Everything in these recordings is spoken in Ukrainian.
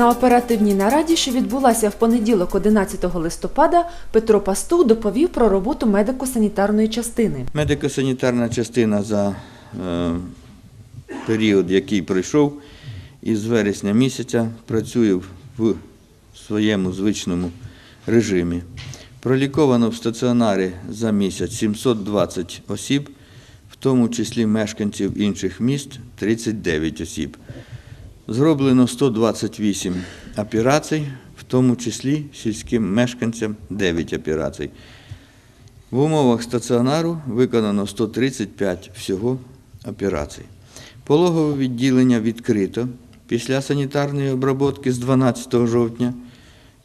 На оперативній нараді, що відбулася в понеділок, 11 листопада, Петро Пастух доповів про роботу медико-санітарної частини. Медико-санітарна частина за е, період, який пройшов, із вересня місяця працює в- своєму звичному режимі. Проліковано в стаціонарі за місяць 720 осіб, в тому числі мешканців інших міст 39 осіб. Зроблено 128 операцій, в тому числі сільським мешканцям 9 операцій. В умовах стаціонару виконано 135 всього операцій. Пологове відділення відкрито після санітарної обробки з 12 жовтня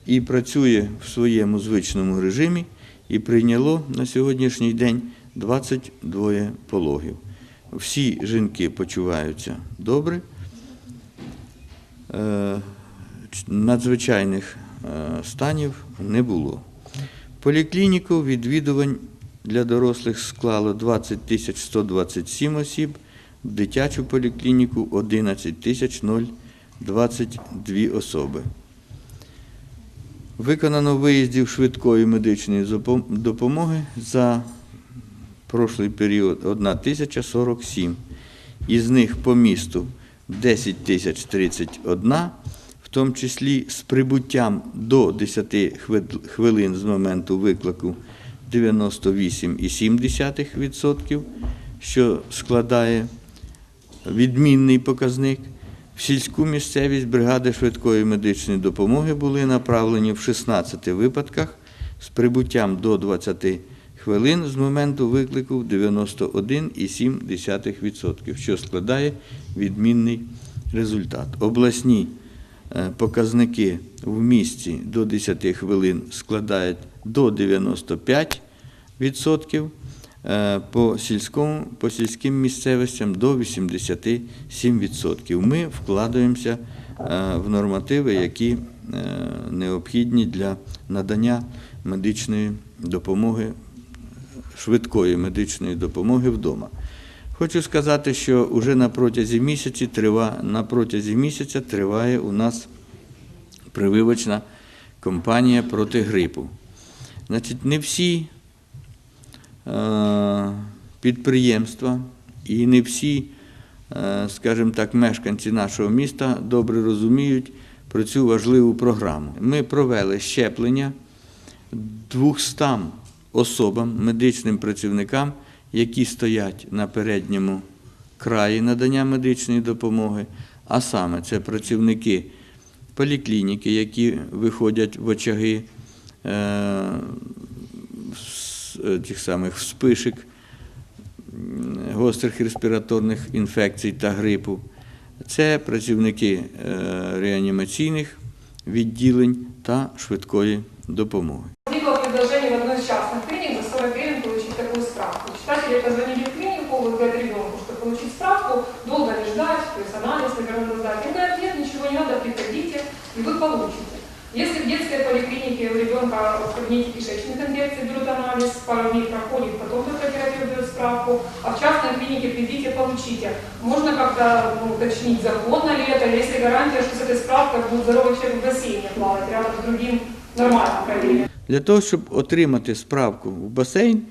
і працює в своєму звичному режимі і прийняло на сьогоднішній день 22 пологів. Всі жінки почуваються добре. Е, Надзвичайних е, станів не було. Поліклініку відвідувань для дорослих склало 20 тисяч 127 осіб, дитячу поліклініку 11 тисяч 022 особи. Виконано виїздів швидкої медичної допомоги за прошлий період 1047. Із них по місту 10 тисяч 31, в тому числі з прибуттям до 10 хвилин з моменту виклику 98,7%, що складає відмінний показник. В сільську місцевість бригади швидкої медичної допомоги були направлені в 16 випадках з прибуттям до 20 хвилин з моменту виклику в 91,7%, що складає відмінний результат. Обласні е, показники в місті до 10 хвилин складають до 95%, е, по сільському, по сільським місцевостям до 87%. Ми вкладаємося е, в нормативи, які необхідні для надання медичної допомоги, швидкої медичної допомоги вдома. Хочу сказати, що вже на протязі місяці трива, на протязі місяця триває у нас прививочна кампанія проти грипу. Значить, не всі е, підприємства і не всі, е, скажімо так, мешканці нашого міста добре розуміють про цю важливу програму. Ми провели щеплення 200 особам, медичним працівникам, які стоять на передньому краї надання медичної допомоги, а саме це працівники поліклініки, які виходять в очаги е, е, тих самих вспишок, гострих респіраторних інфекцій та грипу. Це працівники е, реанімаційних відділень та швидкої допомоги. справку. Читатели позвонили в клинику, говорят ребенку, чтобы получить справку, долго не ждать, то есть анализ, наверное, сдать. Им говорят, нет, ничего не надо, приходите, и вы получите. Если в детской поликлинике у ребенка в кабинете кишечных инфекций берут анализ, пару дней проходит, потом доктор-терапевт берет справку, а в частной клинике придите, получите. Можно как-то ну, уточнить, законно ли это, есть ли гарантия, что с этой справкой будет здоровый человек в бассейне плавать рядом с другим нормальным проверенным. Для того, щоб отримати справку в басейн, е,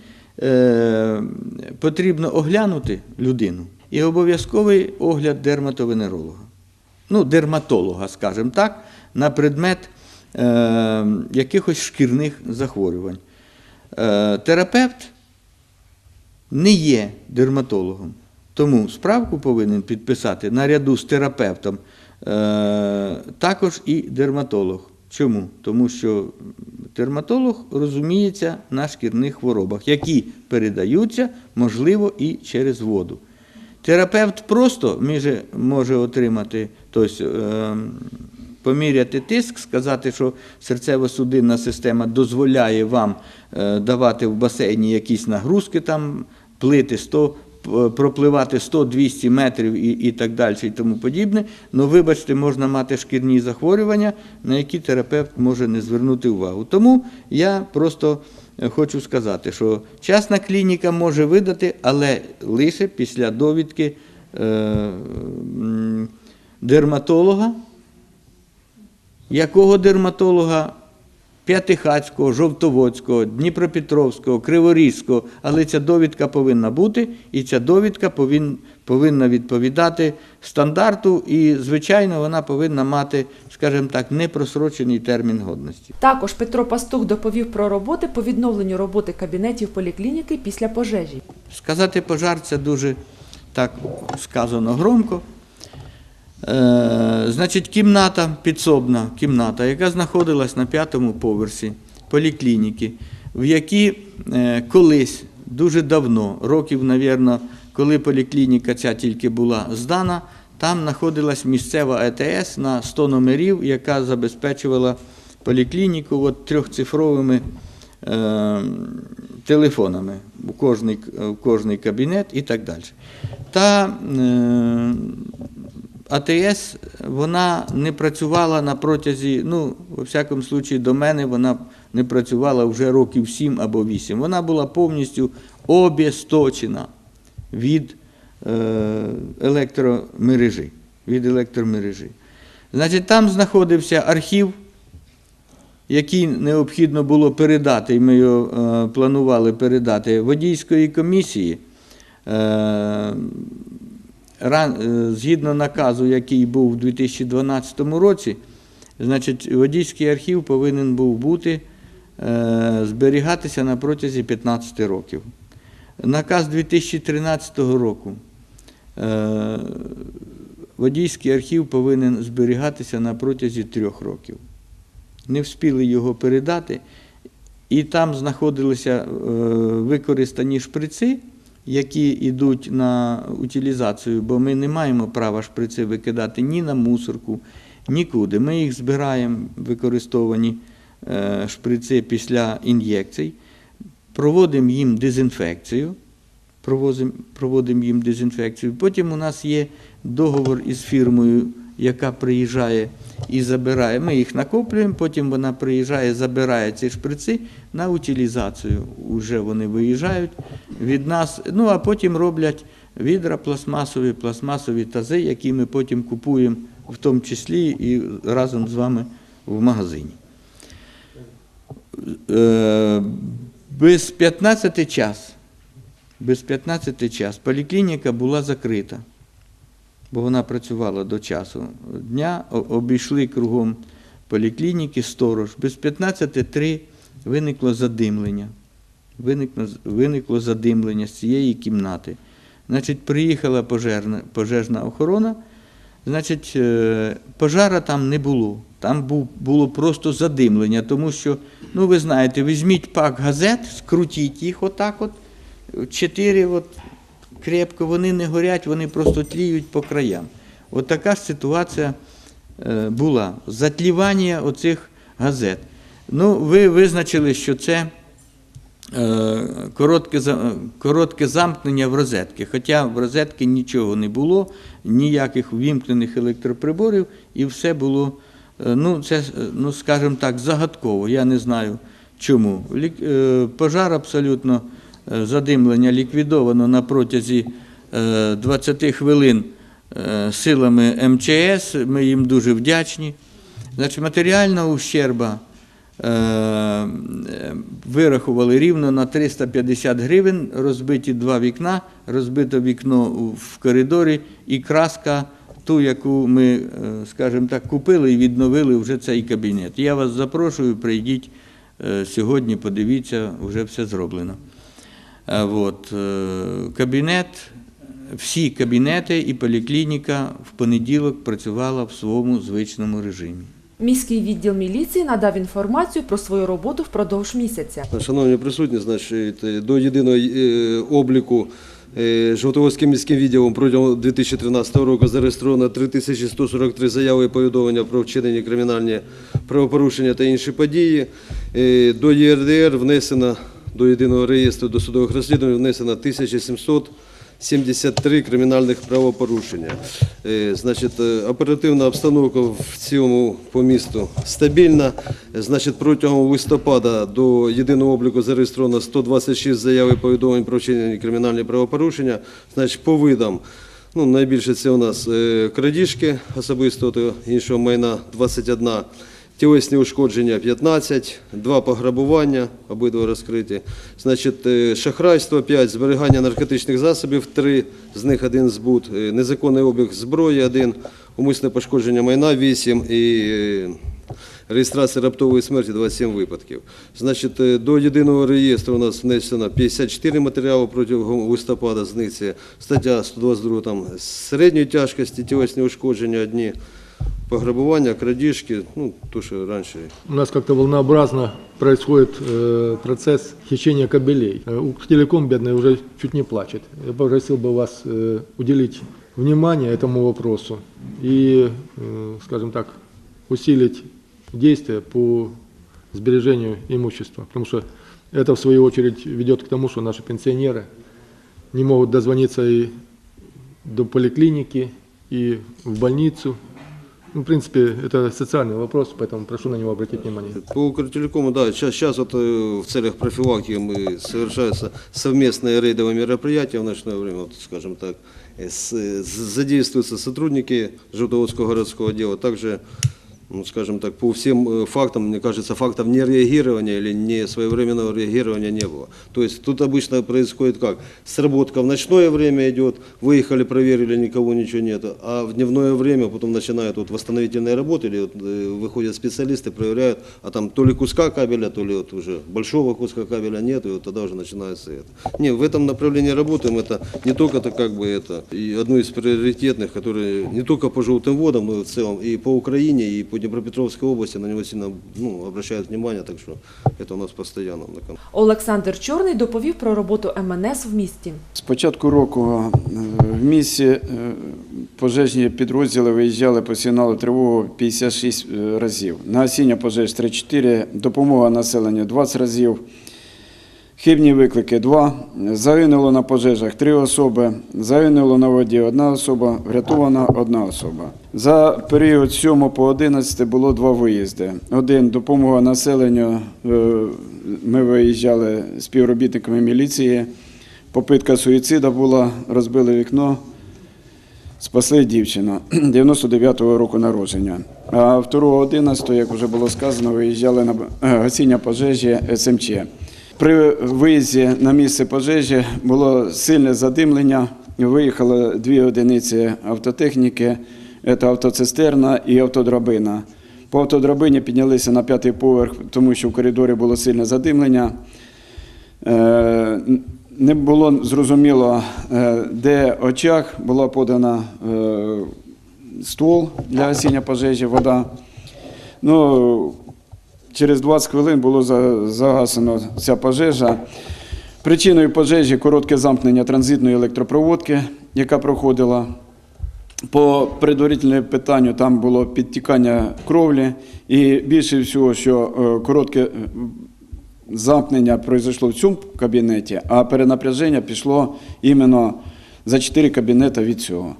потрібно оглянути людину і обов'язковий огляд дерматовенеролога. Ну, дерматолога, скажімо так, на предмет е, якихось шкірних захворювань. Е, терапевт не є дерматологом. Тому справку повинен підписати наряду з терапевтом е, також і дерматолог. Чому? Тому що дерматолог розуміється на шкірних хворобах, які передаються, можливо, і через воду. Терапевт просто може, отримати, тобто, е, поміряти тиск, сказати, що серцево-судинна система дозволяє вам е, давати в басейні якісь нагрузки, там, плити 100, п- пропливати 100-200 метрів і, і так далі, і тому подібне. Ну, вибачте, можна мати шкірні захворювання, на які терапевт може не звернути увагу. Тому я просто е, хочу сказати, що частна клініка може видати, але лише після довідки е, дерматолога якого дерматолога П'ятихацького, Жовтоводського, Дніпропетровського, Криворізького, але ця довідка повинна бути, і ця довідка повин, повинна відповідати стандарту, і, звичайно, вона повинна мати, скажімо так, непросрочений термін годності. Також Петро Пастух доповів про роботи по відновленню роботи кабінетів поліклініки після пожежі. Сказати пожар це дуже так сказано громко. Е, значить, кімната, підсобна кімната, яка знаходилась на п'ятому поверсі поліклініки, в якій е, колись дуже давно, років, навірно, коли поліклініка ця тільки була здана, там знаходилась місцева ЕТС на 100 номерів, яка забезпечувала поліклініку от трьохцифровими е, телефонами у кожний, в кожний кабінет і так далі. Та е, АТС вона не працювала на протязі, ну, у всякому случаї, до мене вона не працювала вже років 7 або 8. Вона була повністю обісточена від е, електромережі. Від електромережі. Значить, там знаходився архів, який необхідно було передати, і ми його е, планували передати водійської комісії. Е, згідно наказу, який був у 2012 році, значить, водійський архів повинен був бути е, зберігатися на протязі 15 років. Наказ 2013 року. е, Водійський архів повинен зберігатися на протязі трьох років. Не встигли його передати, і там знаходилися використані шприци, які йдуть на утилізацію, бо ми не маємо права шприци викидати ні на мусорку, нікуди. Ми їх збираємо, використовані е, шприци після ін'єкцій, проводимо їм дезінфекцію, проводимо їм дезінфекцію. Потім у нас є договор із фірмою, яка приїжджає і забирає. Ми їх накоплюємо, потім вона приїжджає, забирає ці шприци на утилізацію. Уже вони виїжджають від нас. Ну а потім роблять відра пластмасові, пластмасові тази, які ми потім купуємо, в тому числі і разом з вами в магазині. Е, Без 15 час, без 15 час поліклініка була закрита, бо вона працювала до часу дня, обійшли кругом поліклініки сторож. Без 15.3 виникло задимлення. Виникло, виникло задимлення з цієї кімнати. Значить, приїхала пожежна, пожежна охорона, значить, е, пожара там не було. Там був, було просто задимлення, тому що, ну ви знаєте, візьміть пак газет, скрутіть їх отак от, чотири от, крепко, вони не горять, вони просто тліють по краям. От така ж ситуація е, була. Затлівання оцих газет. Ну, ви визначили, що це коротке, коротке замкнення в розетки. Хоча в розетки нічого не було, ніяких ввімкнених електроприборів, і все було, е, ну, це, е, ну, скажімо так, загадково. Я не знаю чому. Е, Пожар абсолютно задимлення ліквідовано на протязі е, 20 хвилин силами МЧС. Ми їм дуже вдячні. Значить, матеріальна ущерба вирахували рівно на 350 гривень, розбиті два вікна, розбито вікно в коридорі і краска, ту, яку ми, е, скажімо так, купили і відновили вже цей кабінет. Я вас запрошую, прийдіть е, сьогодні, подивіться, вже все зроблено. Е, От, е, кабінет, всі кабінети і поліклініка в понеділок працювала в своєму звичному режимі. Міський відділ міліції надав інформацію про свою роботу впродовж місяця. Шановні присутні, значить, до єдиного е, обліку е, Жовтоводським міським відділом протягом 2013 року зареєстровано 3143 заяви і повідомлення про вчинені кримінальні правопорушення та інші події. Е, До ЄРДР внесено до єдиного реєстру досудових розслідувань внесено 1700 73 кримінальних правопорушення. Е, Значить, е, оперативна обстановка в цьому по місту стабільна. Е, Значить, протягом листопада до єдиного обліку зареєстровано 126 заяв і повідомлень про вчинені кримінальні правопорушення. Значить, по видам. Ну, найбільше це у нас крадіжки особистого та іншого майна 21, тілесні ушкодження 15, 2 пограбування, обидва розкриті. Значить, е, шахрайство 5, зберігання наркотичних засобів 3, з них один збут, е, незаконний обіг зброї 1, умисне пошкодження майна 8 і е, реєстрація раптової смерті 27 випадків. Значить, до єдиного реєстру у нас внесено 54 матеріали протягом листопада, з них це стаття 122 там, середньої тяжкості, тілесні ушкодження одні, пограбування, крадіжки, ну, то, що раніше. У нас как-то волнообразно происходит э, процесс хищения кабелей. Э, Укртелеком, бедный, уже чуть не плачет. Я попросил бы вас э, уделить внимание этому вопросу и, э, скажем так, усилить действия по сбережению имущества. Потому что это, в свою очередь, ведет к тому, что наши пенсионеры не могут дозвониться и до поликлиники, и в больницу. Ну, в принципе, это социальный вопрос, поэтому прошу на него обратить внимание. По Укртелекому, да, сейчас, вот э, в целях профилактики мы совершаются совместные рейдовые мероприятия в ночное время, вот, скажем так, э, с- э, з- задействуются сотрудники Желтоводского городского отдела, также ну, скажем так, по всем э, фактам, мне кажется, фактов нереагирования или не своевременного реагирования не было. То есть тут обычно происходит как? Сработка в ночное время идет, выехали, проверили, никого, ничего нет, а в дневное время потом начинают вот восстановительные работы, или вот, э, выходят специалисты, проверяют, а там то ли куска кабеля, то ли вот уже большого куска кабеля нет, и вот тогда уже начинается это. Не, в этом направлении работаем, это не только это как бы это, и одно из приоритетных, которые не только по желтым водам, но и в целом и по Украине, и по Днепропетровской области на него сильно ну, обращают внимание, так что это у нас постоянно Олександр Чорний доповів про роботу МНС в місті. З початку року е, в місті е, пожежні підрозділи виїжджали по сигналу тривогу 56 разів. На осіння пожеж 3-4, допомога населенню 20 разів. Хибні виклики 2. Загинуло на пожежах 3 особи. Загинуло на воді 1 особа, врятована 1 особа. За період 7 по 11 було два виїзди. Один допомога населенню. е, Ми виїжджали співробітниками міліції. Попитка суїцида була, розбили вікно, спасли дівчину 99-го року народження. А 2.11, як вже було сказано, виїжджали на е, гасіння пожежі СМЧ. При виїзді на місце пожежі було сильне задимлення. Виїхало дві одиниці автотехніки, це автоцистерна і автодрабина. По автодрабині піднялися на п'ятий поверх, тому що в коридорі було сильне задимлення. Е, Не було зрозуміло, е, де очаг, була подана е, ствол для гасіння пожежі, вода. Ну, через 20 хвилин було за- загасено ця пожежа. Причиною пожежі коротке замкнення транзитної електропроводки, яка проходила. По предварительному питанню там було підтікання кровлі, і більше всього, що е, коротке е, замкнення пройшло в цьому кабінеті, а перенапряження пішло іменно за 4 кабінети від цього.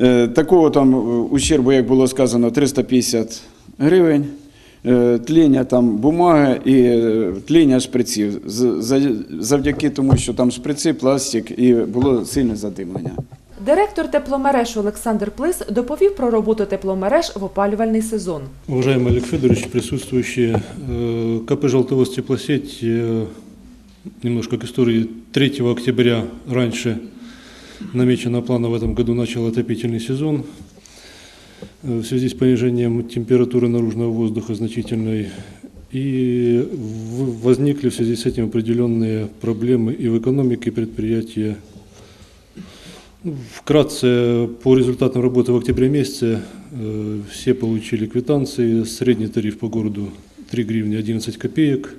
Е, Такого там ущербу, як було сказано, 350 гривень. Е, Тління там бумаги і е, тління шприців. З- за- Завдяки тому, що там шприци, пластик і було сильне задимлення. Директор тепломереж Олександр Плис доповів про роботу тепломереж в опалювальний сезон. Уважаемый Олег Федорович, присутствующие, э, КП «Желтовоз теплосеть», э, немножко к истории, 3 октября раньше намеченного плана в этом году начал отопительный сезон. Э, В связи с понижением температуры наружного воздуха значительной и возникли в связи с этим определенные проблемы и в экономике предприятия, ну, Вкратце, по результатам работы в октябре месяце э, все получили квитанции. Средний тариф по городу 3 гривны 11 копеек.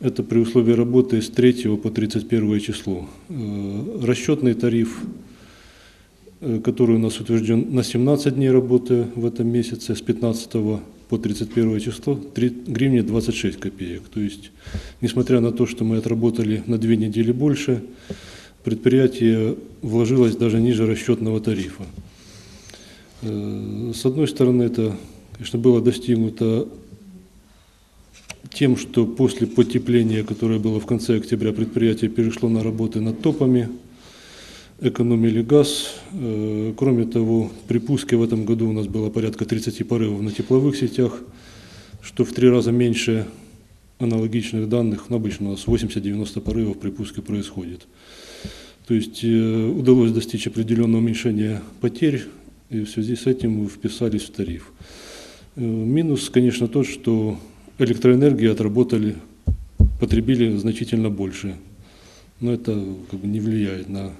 Это при условии работы с 3 по 31 число. Э, Расчетный тариф, который у нас утвержден на 17 дней работы в этом месяце, с 15 по 31 число, 3 гривны 26 копеек. То есть, несмотря на то, что мы отработали на две недели больше, предприятие вложилось даже ниже расчетного тарифа. Э, С одной стороны, это, конечно, было достигнуто тем, что после потепления, которое было в конце октября, предприятие перешло на работы над топами. Экономили газ. Э, Кроме того, при пуске в этом году у нас было порядка 30 порывов на тепловых сетях, что в три раза меньше аналогичных данных. Ну, обычно у нас 80-90 порывов при пуске происходит. То есть э, удалось достичь определенного уменьшения потерь, и в связи с этим мы вписались в тариф. Э, Минус, конечно, тот, что электроэнергии отработали, потребили значительно больше. Но это как бы не влияет на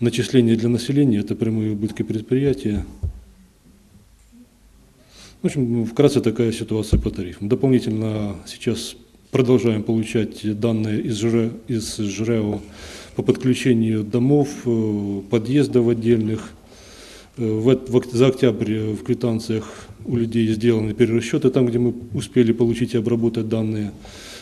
начисление для населения, это прямые убытки предприятия. В общем, вкратце такая ситуация по тарифам. Дополнительно сейчас продолжаем получать данные из, ЖРЭ, из ЖРЭО по подключению домов, э, подъездов отдельных. Э, В, в за октябрь э, в квитанциях у людей сделаны перерасчеты там, где мы успели получить и обработать данные.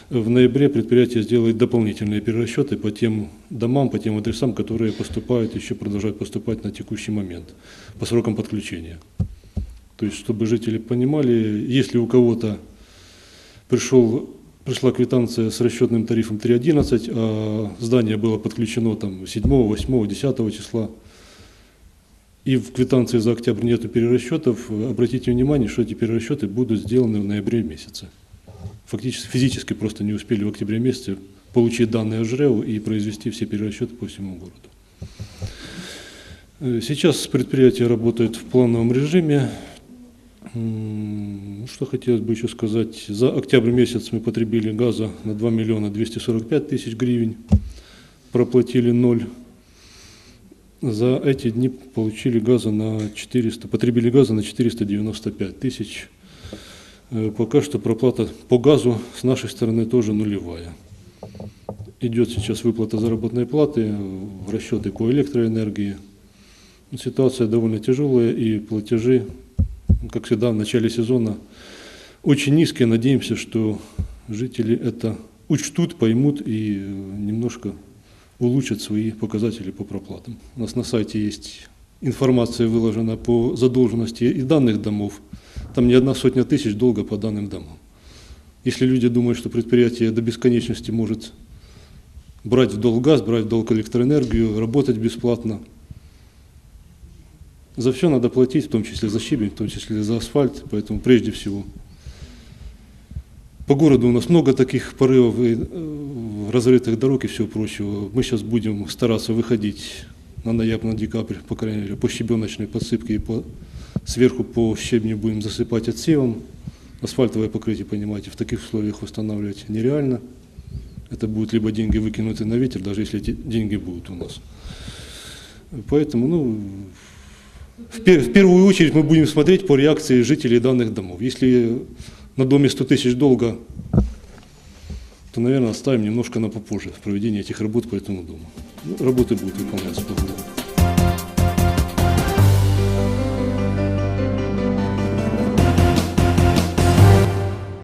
В ноябре предприятие сделает дополнительные перерасчеты по тем домам, по тем адресам, которые поступают, еще продолжают поступать на текущий момент, по срокам подключения. То есть, чтобы жители понимали, если у кого-то пришел, пришла квитанция с расчетным тарифом 3.11, а здание было подключено там 7, 8, 10 числа, и в квитанции за октябрь нету перерасчетов, обратите внимание, что эти перерасчеты будут сделаны в ноябре месяце. Фактически, физически просто не успели в октябре месяце получить данные о ЖРЭУ и произвести все перерасчеты по всему городу. Э, Сейчас предприятие работает в плановом режиме. Что хотелось бы еще сказать. За октябрь месяц мы потребили газа на 2 миллиона 245 тысяч гривен, проплатили ноль. За эти дни получили газа на 400, потребили газа на 495 тысяч. Э, Пока что проплата по газу с нашей стороны тоже нулевая. Идет сейчас выплата заработной платы в расчеты по электроэнергии. Ситуация довольно тяжелая и платежи, как всегда, в начале сезона очень низкие. Надеемся, что жители это учтут, поймут и э, немножко улучшат свои показатели по проплатам. У нас на сайте есть информация выложена по задолженности и данных домов. Там не одна сотня тысяч долга по данным домам. Если люди думают, что предприятие до бесконечности может брать в долг газ, брать в долг электроэнергию, работать бесплатно, за все надо платить, в том числе за щебень, в том числе за асфальт, поэтому прежде всего. По городу у нас много таких порывов и э, разрытых дорог и всего прочего. Мы сейчас будем стараться выходить на ноябрь, на декабрь, по крайней мере, по щебеночной подсыпке и по, сверху по щебню будем засыпать отсевом. Асфальтовое покрытие, понимаете, в таких условиях восстанавливать нереально. Это будут либо деньги выкинуты на ветер, даже если эти деньги будут у нас. Поэтому, ну, в, пер- в первую очередь мы будем смотреть по реакции жителей данных домов. Если на доме 100 тысяч долга, то, наверное, оставим немножко на попозже в проведении этих работ по этому дому. Ну, работы будут выполняться по городу.